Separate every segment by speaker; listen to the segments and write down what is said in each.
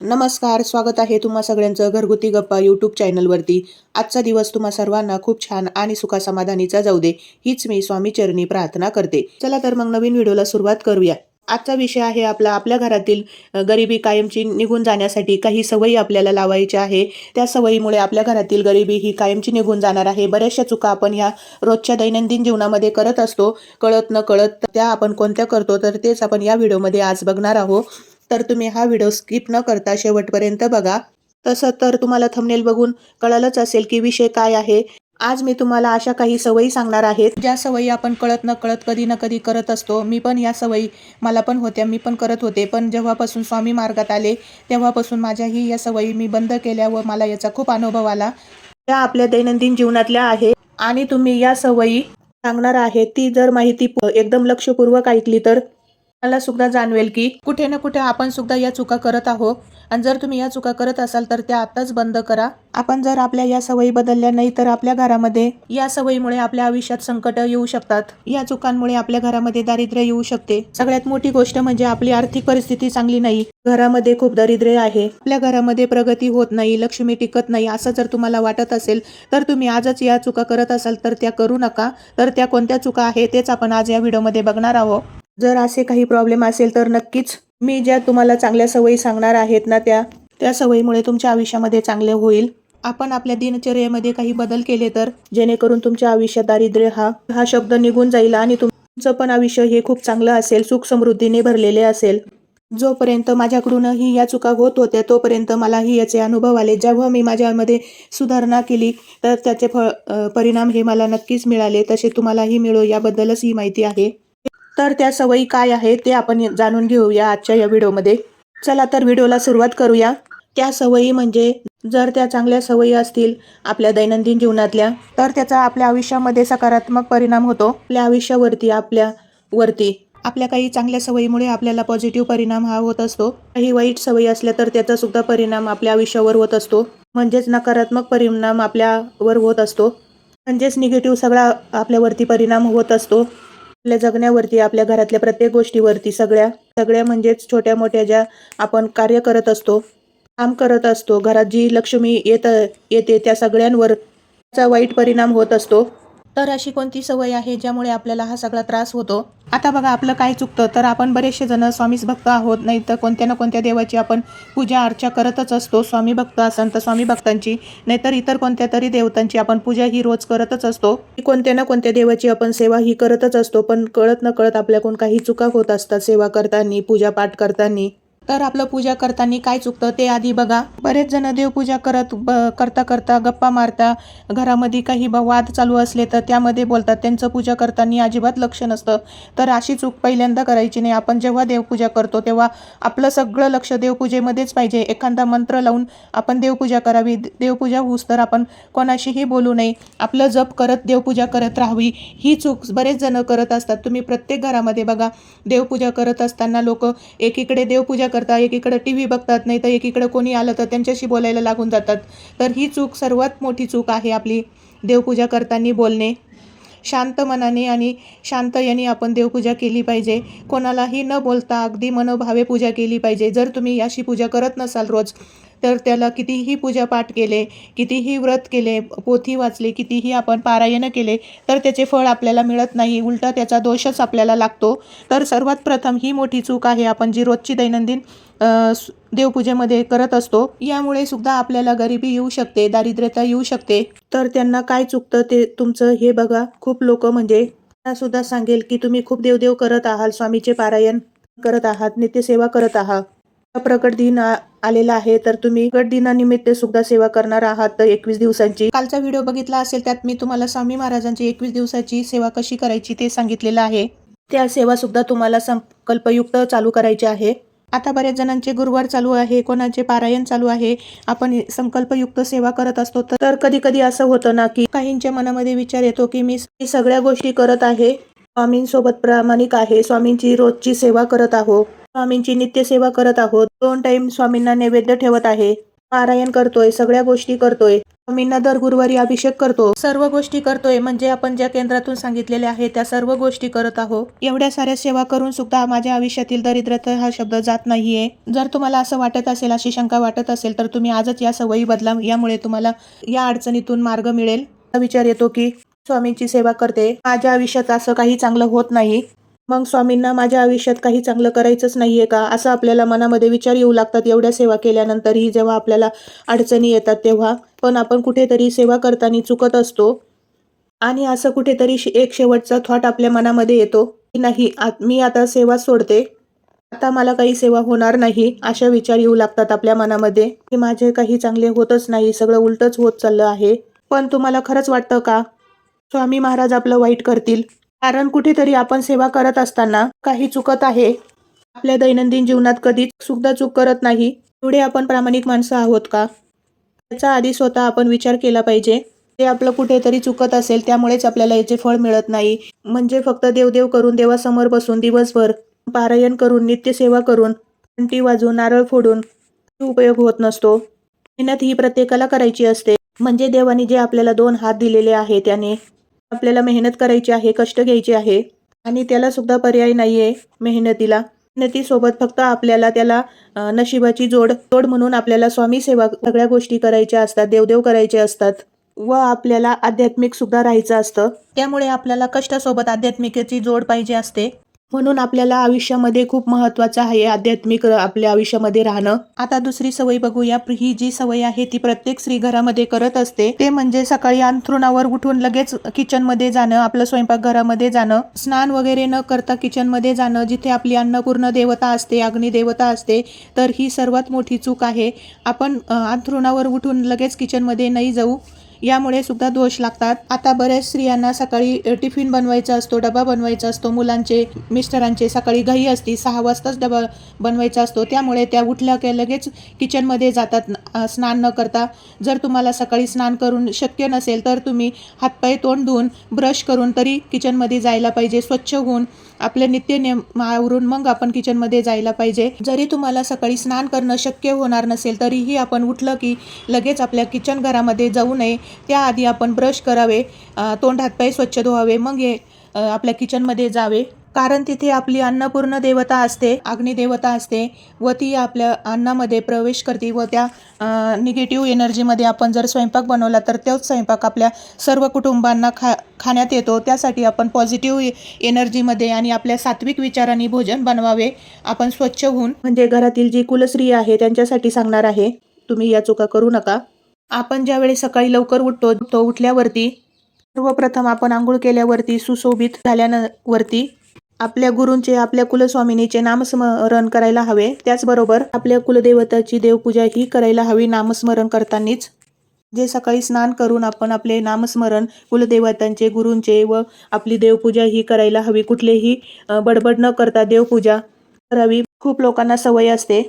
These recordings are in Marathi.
Speaker 1: नमस्कार स्वागत आहे तुम्हा सगळ्यांचं घरगुती गप्पा यूट्यूब चॅनलवरती आजचा दिवस तुम्हा सर्वांना खूप छान आणि सुखासमाधानीचा जाऊ दे हीच मी स्वामी चरणी प्रार्थना करते. चला तर मग नवीन व्हिडिओला सुरुवात करूया. आजचा विषय आहे आपला आपल्या घरातील गरिबी कायमची निघून जाण्यासाठी काही सवयी आपल्याला लावायच्या आहे. त्या सवयीमुळे आपल्या घरातील गरिबी ही कायमची निघून जाणार आहे. बऱ्याचशा चुका आपण ह्या रोजच्या दैनंदिन जीवनामध्ये करत असतो. कळत न कळत त्या आपण कोणत्या करतो तर तेच आपण या व्हिडिओमध्ये आज बघणार आहोत. तर तुम्ही हा व्हिडिओ स्किप न करता शेवटपर्यंत बघा. तसं तर तुम्हाला थंबनेल बघून कळालंच असेल की विषय काय आहे. आज मी तुम्हाला अशा काही सवयी सांगणार आहेत. ज्या सवयी आपण कळत न कळत कधी ना कधी करत असतो मी पण या सवयी मला पण होत्या मी पण करत होते. पण जेव्हापासून स्वामी मार्गात आले तेव्हापासून माझ्याही या सवयी मी बंद केल्या व मला याचा खूप अनुभव आला. त्या आपल्या दैनंदिन जीवनातल्या आहे आणि तुम्ही या सवयी सांगणार आहे ती जर माहिती एकदम लक्षपूर्वक ऐकली तर मला सुद्धा जाणवेल की कुठे ना कुठे आपण सुद्धा या चुका करत आहोत. आणि जर तुम्ही या चुका करत असाल तर त्या आताच बंद करा. आपण जर आपल्या या सवयी बदलल्या नाही तर आपल्या घरामध्ये या सवयीमुळे आपल्या आयुष्यात संकट येऊ शकतात. या चुकांमुळे आपल्या घरामध्ये दारिद्र्य येऊ शकते. सगळ्यात मोठी गोष्ट म्हणजे आपली आर्थिक परिस्थिती चांगली नाही. घरामध्ये खूप दारिद्र्य आहे. आपल्या घरामध्ये प्रगती होत नाही लक्ष्मी टिकत नाही असं जर तुम्हाला वाटत असेल तर तुम्ही आजच या चुका करत असाल तर त्या करू नका. तर त्या कोणत्या चुका आहे तेच आपण आज या व्हिडिओमध्ये बघणार आहोत. जर असे काही प्रॉब्लेम असेल तर नक्कीच मी ज्या तुम्हाला चांगल्या सवयी सांगणार आहेत ना त्या त्या सवयीमुळे तुमच्या आयुष्यामध्ये चांगले होईल. आपण आपल्या दिनचर्येमध्ये काही बदल केले तर जेणेकरून तुमच्या आयुष्यात दारिद्र्य हा हा शब्द निघून जाईल आणि तुमचं पण आयुष्य हे खूप चांगलं असेल सुख समृद्धीने भरलेले असेल. जोपर्यंत माझ्याकडूनही या चुका होत होत्या तोपर्यंत मलाही याचे अनुभव आले. जेव्हा मी माझ्यामध्ये सुधारणा केली तर त्याचे फ परिणाम हे मला नक्कीच मिळाले. तसे तुम्हालाही मिळो याबद्दलच ही माहिती आहे. तर त्या सवयी काय आहेत ते आपण जाणून घेऊया आजच्या या व्हिडिओमध्ये. चला तर व्हिडिओला सुरुवात करूया. त्या सवयी म्हणजे जर त्या चांगल्या सवयी असतील आपल्या दैनंदिन जीवनातल्या तर त्याचा आपल्या आयुष्यामध्ये सकारात्मक परिणाम होतो. आपल्या आयुष्यावरती आपल्या वरती आपल्या काही चांगल्या सवयीमुळे आपल्याला पॉझिटिव्ह परिणाम हा होत असतो. काही वाईट सवयी असल्या तर त्याचा सुद्धा परिणाम आपल्या आयुष्यावर होत असतो. म्हणजेच नकारात्मक परिणाम आपल्यावर होत असतो. म्हणजेच निगेटिव्ह सगळा आपल्यावरती परिणाम होत असतो. आपल्या जगण्यावरती आपल्या घरातल्या प्रत्येक गोष्टीवरती सगळ्या सगळ्या म्हणजेच छोट्या मोठ्या ज्या आपण कार्य करत असतो काम करत असतो घरात जी लक्ष्मी येत येते त्या सगळ्यांवर त्याचा वाईट परिणाम होत असतो. तर अशी कोणती सवय आहे ज्यामुळे आपल्याला हा सगळा त्रास होतो? आता बघा आपलं काय चुकतं? तर आपण बरेचसे जण स्वामीच भक्त आहोत नाही तर कोणत्या ना कोणत्या देवाची आपण पूजा अर्चा करतच असतो. स्वामी भक्त असन तर स्वामी भक्तांची नाहीतर इतर कोणत्या तरी देवतांची आपण पूजा ही रोज करतच असतो. कोणत्या ना कोणत्या देवाची आपण सेवा ही करतच असतो पण कळत न कळत आपल्याकडून काही चुका होत असतात सेवा करताना पूजा पाठ करताना. तर आपलं पूजा करताना काय चुकतं ते आधी बघा. बरेच जण देवपूजा करत ब करता करता गप्पा मारता घरामध्ये काही ब वाद चालू असले तर त्यामध्ये बोलतात त्यांचं पूजा करताना अजिबात लक्ष नसतं. तर अशी चूक पहिल्यांदा करायची नाही. आपण जेव्हा देवपूजा करतो तेव्हा आपलं सगळं लक्ष देवपूजेमध्येच पाहिजे. एखादा मंत्र लावून आपण देवपूजा करावी. देवपूजा होऊस तर आपण कोणाशीही बोलू नये. आपलं जप करत देवपूजा करत राहावी. ही चूक बरेच जण करत असतात. तुम्ही प्रत्येक घरामध्ये बघा. देवपूजा करत असताना लोक एकीकडे देवपूजा करता एकीकडं टी व्ही बघतात नाही तर एकीकडं कोणी आलं तर त्यांच्याशी बोलायला लागून जातात. तर ही चूक सर्वात मोठी चूक आहे आपली देवपूजा करताना बोलणे. शांत मनाने आणि शांत याने आपण देवपूजा केली पाहिजे. कोणालाही न बोलता अगदी मनोभावे पूजा केली पाहिजे. जर तुम्ही याशी पूजा करत नसाल रोज तर त्याला कितीही पूजापाठ केले कितीही व्रत केले पोथी वाचले कितीही आपण पारायण केले तर त्याचे फळ आपल्याला मिळत नाही. उलटा त्याचा दोषच आपल्याला लागतो. तर सर्वात प्रथम ही मोठी चूक आहे आपण जी रोजची दैनंदिन देवपूजेमध्ये करत असतो यामुळे सुद्धा आपल्याला गरिबी येऊ शकते दारिद्र्यता येऊ शकते. तर त्यांना काय चुकतं ते तुमचं हे बघा. खूप लोक म्हणजे सुद्धा सांगेल की तुम्ही खूप देवदेव करत आहात स्वामीचे पारायण करत आहात नित्यसेवा करत आहात. प्रकट दिन आलेला आहे तर तुम्ही प्रकट दिनानिमित्त सुद्धा सेवा करणार आहात. तर एकवीस दिवसांची कालचा व्हिडिओ बघितला असेल त्यात मी तुम्हाला स्वामी महाराजांची एकवीस दिवसाची सेवा कशी करायची ते सांगितलेलं आहे. त्या सेवा सुद्धा तुम्हाला संकल्पयुक्त चालू करायची आहे. आता बऱ्याच जणांचे गुरुवार चालू आहे कोणाचे पारायण चालू आहे. आपण संकल्पयुक्त सेवा करत असतो. तर कधी कधी असं होतं ना की काहींच्या मनामध्ये विचार येतो की मी मी सगळ्या गोष्टी करत आहे. स्वामींसोबत प्रामाणिक आहे. स्वामींची रोजची सेवा करत आहो स्वामींची नित्यसेवा करत आहोत. दोन टाइम स्वामींना नैवेद्य ठेवत आहे. पारायण करतोय सगळ्या गोष्टी करतोय. स्वामींना दर गुरुवारी अभिषेक करतो. सर्व गोष्टी करतोय म्हणजे आपण ज्या केंद्रातून सांगितलेल्या आहे त्या सर्व गोष्टी करत आहोत. एवढ्या साऱ्या सेवा करून सुद्धा माझ्या आयुष्यातील दरिद्रता हा शब्द जात नाहीये. जर तुम्हाला असं वाटत असेल अशी शंका वाटत असेल तर तुम्ही आजच या सवयी बदला. यामुळे तुम्हाला या अडचणीतून मार्ग मिळेल. विचार येतो की स्वामींची सेवा करते. माझ्या आयुष्यात असं काही चांगलं होत नाही. मग स्वामींना माझ्या आयुष्यात काही चांगलं करायचंच नाहीये का? असं आपल्याला मनामध्ये विचार येऊ लागतात एवढ्या सेवा केल्यानंतरही जेव्हा आपल्याला अडचणी येतात तेव्हा. पण आपण कुठेतरी सेवा करताना चुकत असतो. आणि असं कुठेतरी शे- एक शेवटचा थॉट आपल्या मनामध्ये येतो की नाही आत- मी आता सेवा सोडते. आता मला काही सेवा होणार नाही अशा विचार येऊ लागतात आपल्या मनामध्ये की माझे काही चांगले होतच नाही सगळं उलटच होत चाललं आहे. पण तुम्हाला खरंच वाटतं का? स्वामी महाराज आपलं वाईट करतील. कारण कुठेतरी आपण सेवा करत असताना काही चुकत आहे. आपल्या दैनंदिन जीवनात कधीच सुद्धा चूक करत नाही. एवढे आपण प्रामाणिक माणसं आहोत का? त्याचा आधी स्वतः आपण विचार केला पाहिजे. ते आपलं कुठेतरी चुकत असेल त्यामुळेच आपल्याला याचे फळ मिळत नाही. म्हणजे फक्त देवदेव करून देवासमोर बसून दिवसभर पारायण करून नित्यसेवा करून घंटी वाजून नारळ फोडून उपयोग होत नसतो. मेहनत ही प्रत्येकाला करायची असते. म्हणजे देवाने जे आपल्याला दोन हात दिलेले आहे त्याने आपल्याला मेहनत करायची आहे कष्ट घ्यायचे आहे आणि त्याला सुद्धा पर्याय नाहीये मेहनतीला. मेहनतीसोबत फक्त आपल्याला त्याला नशिबाची जोड जोड म्हणून आपल्याला स्वामी सेवा सगळ्या गोष्टी करायच्या असतात देवदेव करायचे असतात व आपल्याला आध्यात्मिक सुद्धा राहायचं असतं. त्यामुळे आपल्याला कष्टासोबत आध्यात्मिकेची जोड पाहिजे असते. म्हणून आपल्याला आयुष्यामध्ये खूप महत्वाचं आहे आध्यात्मिक आपल्या आयुष्यामध्ये राहणं. आता दुसरी सवय बघूया. ही जी सवय आहे ती प्रत्येक स्त्री घरामध्ये करत असते. ते म्हणजे सकाळी अंथरुणावर उठून लगेच किचनमध्ये जाणं आपलं स्वयंपाक घरामध्ये जाणं. स्नान वगैरे न करता किचनमध्ये जाणं जिथे आपली अन्नपूर्ण देवता असते अग्निदेवता असते तर ही सर्वात मोठी चूक आहे. आपण अंथरुणावर उठून लगेच किचनमध्ये नाही जाऊ. यामुळे सुद्धा दोष लागतात. आता बऱ्याच स्त्रियांना सकाळी टिफिन बनवायचा असतो डबा बनवायचा असतो मुलांचे मिस्टरांचे सकाळी घाई असती सहा वाजताच डबा बनवायचा असतो. त्यामुळे त्या उठल्या की लगेच किचनमध्ये जातात स्नान न करता. जर तुम्हाला सकाळी स्नान करून शक्य नसेल तर तुम्ही हातपाय तोंड धुवून ब्रश करून तरी किचनमध्ये जायला पाहिजे स्वच्छ होऊन. आपल्या नित्य नियम मग आपण किचनमध्ये जायला पाहिजे. जरी तुम्हाला सकाळी स्नान करणं शक्य होणार नसेल तरीही आपण उठलं की लगेच आपल्या किचन घरामध्ये जाऊ नये. त्याआधी आपण ब्रश करावे तोंड हातपाय स्वच्छ धुवावे मग हे आपल्या किचनमध्ये जावे. कारण तिथे आपली अन्नपूर्ण देवता असते अग्निदेवता असते व ती आपल्या अन्नामध्ये प्रवेश करते व त्या निगेटिव्ह एनर्जीमध्ये आपण जर स्वयंपाक बनवला तर तोच स्वयंपाक आपल्या सर्व कुटुंबांना खा खाण्यात येतो. त्यासाठी आपण पॉझिटिव्ह एनर्जीमध्ये आणि आपल्या सात्विक विचारांनी भोजन बनवावे. आपण स्वच्छ होऊन म्हणजे घरातील जी कुलस्त्री आहे त्यांच्यासाठी सांगणार आहे. तुम्ही या चुका करू नका. आपण ज्यावेळी सकाळी लवकर उठतो तो उठल्यावरती सर्वप्रथम आपण आंघोळ केल्यावरती सुशोभित झाल्यावरती आपल्या गुरूंचे आपल्या कुलस्वामिनीचे नामस्मरण करायला हवे. त्याचबरोबर आपल्या कुलदेवताची देवपूजा ही करायला हवी नामस्मरण करतानाच. जे सकाळी स्नान करून आपण आपले नामस्मरण कुलदेवतांचे गुरूंचे व आपली देवपूजा ही करायला हवी. कुठलेही बडबड न करता देवपूजा करावी. खूप लोकांना सवय असते.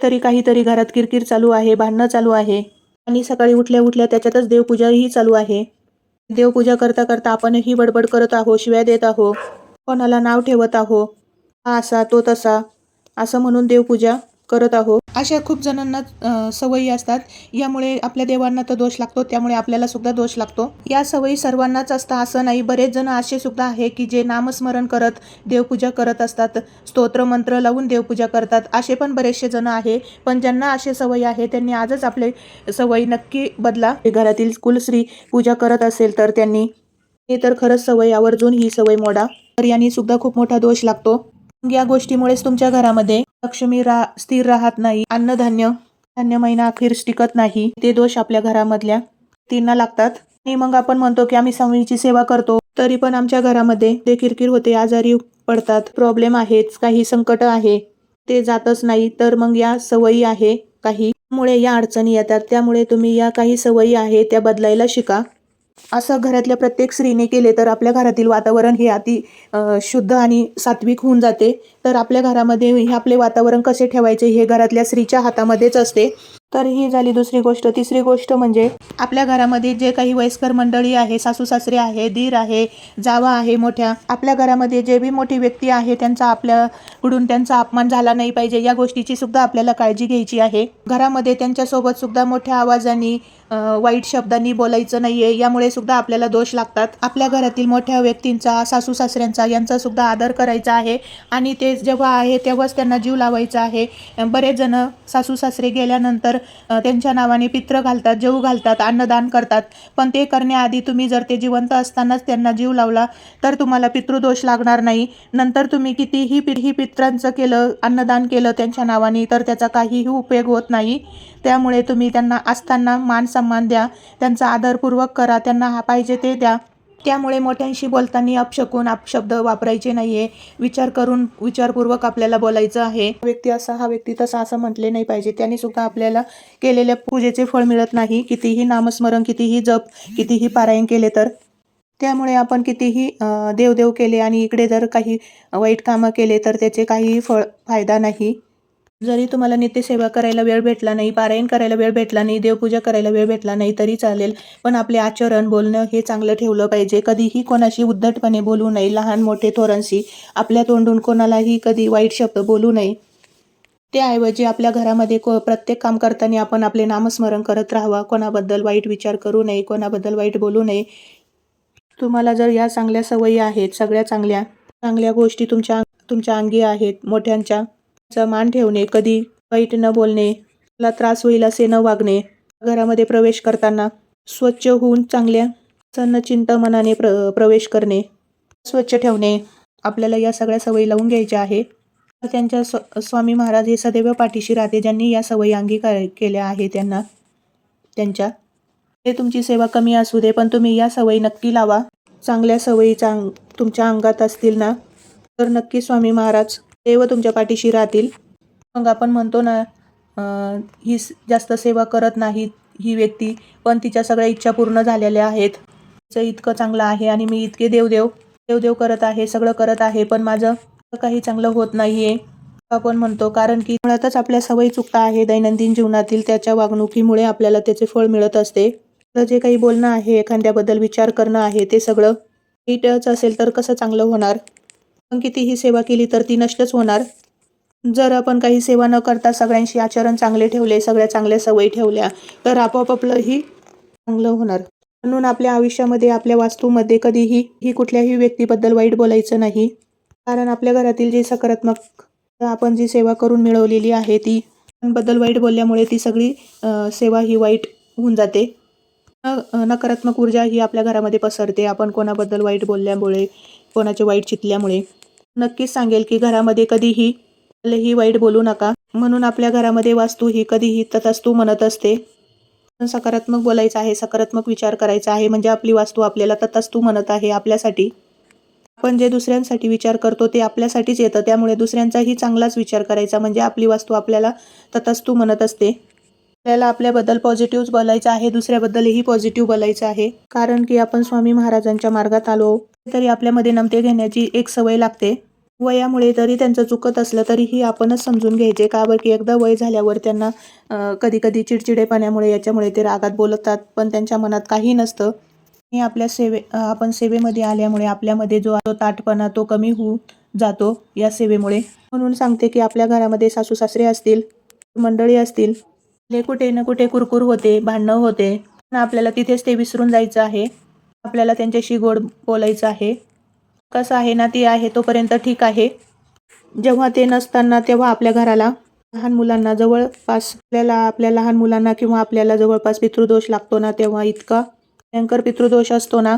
Speaker 1: तरी काहीतरी घरात किरकिर चालू आहे भांडणं चालू आहे. आणि सकाळी उठल्या उठल्या त्याच्यातच देवपूजाही चालू आहे. देवपूजा करता करता आपणही बडबड करत आहो शिव्या देत आहो कोणाला नाव ठेवत आहो. हा असा तो तसा. असं म्हणून देवपूजा करत आहो. अशा खूप जणांना सवयी असतात. यामुळे आपल्या देवांना तर दोष लागतो. त्यामुळे आपल्याला सुद्धा दोष लागतो. या सवयी सर्वांनाच असता असं नाही. बरेच जण असे सुद्धा आहे की जे नामस्मरण करत देवपूजा करत असतात. स्तोत्र मंत्र लावून देवपूजा करतात. असे पण बरेचसे जण आहे. पण ज्यांना असे सवयी आहे त्यांनी आजच आपले सवयी नक्की बदला. घरातील कुलश्री पूजा करत असेल तर त्यांनी हे तर खरंच सवय आवर्जून ही सवय मोडा. तर यांनी सुद्धा खूप मोठा दोष लागतो. या गोष्टीमुळेच तुमच्या घरामध्ये लक्ष्मी रा स्थिर राहत नाही. अन्नधान्य धान्य महिना अखेर टिकत नाही. ते दोष आपल्या घरामधल्या तींना लागतात. आणि मग आपण म्हणतो की आम्ही स्वामीची सेवा करतो. तरी पण आमच्या घरामध्ये ते किरकिर होते आजारी पडतात. प्रॉब्लेम आहेच काही संकट आहे ते जातच नाही. तर मग या सवयी आहे काही? मुळे या अडचणी येतात. त्यामुळे तुम्ही या काही सवयी आहे त्या बदलायला शिका. असं घरातल्या प्रत्येक स्त्रीने केले तर आपल्या घरातील वातावरण हे अति शुद्ध आणि सात्विक होऊन जाते. तर आपल्या घरामध्ये हे आपले वातावरण कसे ठेवायचे हे घरातल्या स्त्रीच्या हातामध्येच असते. तर ही झाली दुसरी गोष्ट. तिसरी गोष्ट म्हणजे आपल्या घरामध्ये जे काही वयस्कर मंडळी आहे सासू सासरे आहे दीर आहे जावा आहे मोठ्या आपल्या घरामध्ये जे बी मोठी व्यक्ती आहे त्यांचा आपल्याकडून त्यांचा अपमान झाला नाही पाहिजे या गोष्टीची सुद्धा आपल्याला काळजी घ्यायची आहे. घरामध्ये त्यांच्यासोबत सुद्धा मोठ्या आवाजाने वाईट शब्दांनी बोलायचं नाहीये यामुळे सुद्धा आपल्याला दोष लागतात. आपल्या घरातील मोठ्या व्यक्तींचा सासू सासऱ्यांचा यांचा सुद्धा आदर करायचा आहे आणि ते जेव्हा आहे तेव्हाच त्यांना जीव लावायचा आहे. बरेच जण सासू सासरे गेल्यानंतर त्यांच्या नावाने पित्र घालतात जेऊ घालतात अन्नदान करतात. पण ते करण्याआधी तुम्ही जर ते जिवंत असतानाच त्यांना जीव लावला तर तुम्हाला पितृदोष लागणार नाही. नंतर तुम्ही कितीही पिढी पित्रांचं केलं अन्नदान केलं त्यांच्या नावाने तर त्याचा काहीही उपयोग होत नाही. त्यामुळे तुम्ही त्यांना असताना मान सन्मान द्या. त्यांचा आदरपूर्वक करा. त्यांना हा पाहिजे ते द्या. त्यामुळे मोठ्यांशी बोलताना अपशकून अपशब्द वापरायचे नाहीये. विचार करून विचारपूर्वक आपल्याला बोलायचं आहे. व्यक्ती असा हा व्यक्ती तसा असं म्हटले नाही पाहिजे. त्याने सुद्धा आपल्याला केलेल्या पूजेचे फळ मिळत नाही. कितीही नामस्मरण कितीही जप कितीही पारायण केले तर. त्यामुळे आपण कितीही देवदेव केले आणि इकडे जर काही वाईट कामं केले तर त्याचे काहीही फळ फायदा नाही. जरी तुम्हाला नित्यसेवा करायला वेळ भेटला नाही पारायण करायला वेळ भेटला नाही देवपूजा करायला वेळ भेटला नाही तरी चालेल. पण आपले आचरण बोलणं हे चांगलं ठेवलं पाहिजे. कधीही कोणाशी उद्धटपणे बोलू नये लहान मोठे थोरांशी. आपल्या तोंडून कोणालाही कधी वाईट शब्द बोलू नये. त्याऐवजी आपल्या घरामध्ये को प्रत्येक काम करताना आपण आपले नामस्मरण करत राहावा. कोणाबद्दल वाईट विचार करू नये कोणाबद्दल वाईट बोलू नये. तुम्हाला जर या चांगल्या सवयी आहेत सगळ्या चांगल्या चांगल्या गोष्टी तुमच्या तुमच्या अंगी आहेत मोठ्यांच्या मान ठेवणे कधी वाईट न बोलणे मला त्रास होईल असे न वागणे घरामध्ये प्रवेश करताना स्वच्छ होऊन चांगल्या सन्न मनाने प्र प्रवेश करणे स्वच्छ ठेवणे आपल्याला या सगळ्या सवयी लावून घ्यायच्या आहे. त्यांच्या स्व स्वामी महाराज हे सदैव पाठीशी राहते ज्यांनी या सवयी अंगीकार केल्या आहे त्यांना त्यांच्या. ते तुमची सेवा कमी असू दे पण तुम्ही या सवयी नक्की लावा. चांगल्या सवयी चांग तुमच्या अंगात असतील ना तर नक्की स्वामी महाराज देव तुमच्या पाठीशी राहतील. मग आपण म्हणतो ना ही जास्त सेवा करत नाही ही व्यक्ती पण तिच्या सगळ्या इच्छा पूर्ण झालेल्या आहेत. तिचं इतकं चांगलं आहे आणि मी इतके देवदेव देवदेव करत आहे सगळं करत आहे पण माझं काही चांगलं होत नाही आहे आपण म्हणतो कारण की मुळातच आपल्या सवयी चुकता आहे दैनंदिन जीवनातील त्याच्या वागणुकीमुळे आपल्याला त्याचे फळ मिळत असते. तर जे काही बोलणं आहे एखाद्याबद्दल विचार करणं आहे ते सगळं नीटच असेल तर कसं चांगलं होणार? पण कितीही सेवा केली तर ती नष्टच होणार. जर आपण काही सेवा न करता सगळ्यांशी आचरण चांगले ठेवले सगळ्या चांगल्या सवयी ठेवल्या तर आपोआप आपलंही चांगलं होणार. म्हणून आपल्या आयुष्यामध्ये आपल्या वास्तूमध्ये कधीही ही कुठल्याही व्यक्तीबद्दल वाईट बोलायचं नाही. कारण आपल्या घरातील जी सकारात्मक आपण जी सेवा करून मिळवलेली आहे ती बद्दल वाईट बोलल्यामुळे ती सगळी सेवा ही वाईट होऊन जाते. न- नकारात्मक ऊर्जा ही आपल्या घरामध्ये पसरते. आपण कोणाबद्दल वाईट बोलल्यामुळे कोणाचे वाईट चितल्यामुळे. नक्कीच सांगेल की घरामध्ये कधीही ही वाईट बोलू नका. म्हणून आपल्या घरामध्ये वास्तू ही कधीही तथास्तू म्हणत असते. सकारात्मक बोलायचं आहे सकारात्मक विचार करायचा आहे म्हणजे आपली वास्तू आपल्याला तथास्तू म्हणत आहे आपल्यासाठी. आपण जे दुसऱ्यांसाठी विचार करतो ते आपल्यासाठीच येतं त्यामुळे दुसऱ्यांचाही चांगलाच विचार करायचा म्हणजे आपली वास्तू आपल्याला तथास्तू म्हणत असते. आपल्याला आपल्याबद्दल पॉझिटिव्ह बोलायचं आहे दुसऱ्याबद्दलही पॉझिटिव्ह बोलायचं आहे. कारण की आपण स्वामी महाराजांच्या मार्गात आलो. तरी आपल्यामध्ये नमते घेण्याची एक सवय लागते. वयामुळे जरी त्यांचं चुकत असलं तरीही आपणच समजून घ्यायचे का बरं की एकदा वय झाल्यावर त्यांना कधी कधी चिडचिडेपणामुळे याच्यामुळे ते रागात बोलतात पण त्यांच्या मनात काही नसतं. हे आपल्या सेवे आपण सेवेमध्ये आल्यामुळे आपल्यामध्ये जो ताटपणा तो कमी होऊ जातो या सेवेमुळे. म्हणून सांगते की आपल्या घरामध्ये सासू सासरे असतील मंडळी असतील ले कुठे ना कुठे कुरकुर होते भांडणं होते आपल्याला तिथेच ते विसरून जायचं आहे. आपल्याला त्यांच्याशी गोड बोलायचं आहे. कसं आहे ना ती आहे तोपर्यंत ठीक आहे. जेव्हा ते नसताना तेव्हा आपल्या घराला लहान मुलांना जवळपास आपल्याला आपल्या लहान मुलांना किंवा आपल्याला जवळपास पितृदोष लागतो ना तेव्हा इतका भयंकर पितृदोष असतो ना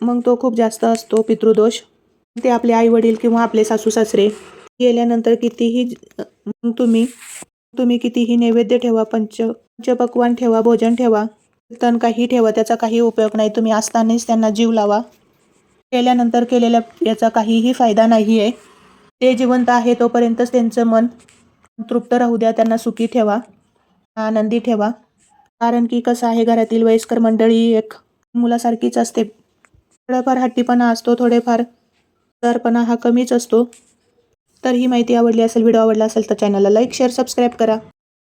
Speaker 1: मग तो खूप जास्त असतो पितृदोष. ते आपले आई वडील किंवा आपले सासू सासरे गेल्यानंतर कितीही मग तुम्ही तुम्ही कितीही नैवेद्य ठेवा पंच पंचपक्वान ठेवा भोजन ठेवा. तण काही ठेवा त्याचा काही उपयोग नाही. तुम्ही असतानाच त्यांना जीव लावा. केल्यानंतर केलेल्या याचा काहीही फायदा नाही आहे ते जिवंत आहे तोपर्यंतच त्यांचं मन तृप्त राहू द्या. त्यांना सुखी ठेवा. आनंदी ठेवा. कारण की कसं आहे घरातील वयस्कर मंडळी एक मुलासारखीच असते. थोडाफार हट्टीपणा असतो थोडेफार तरपणा हा कमीच असतो. तर ही माहिती आवडली असेल व्हिडिओ आवडला असेल तर चॅनलला लाईक शेअर सबस्क्राईब करा.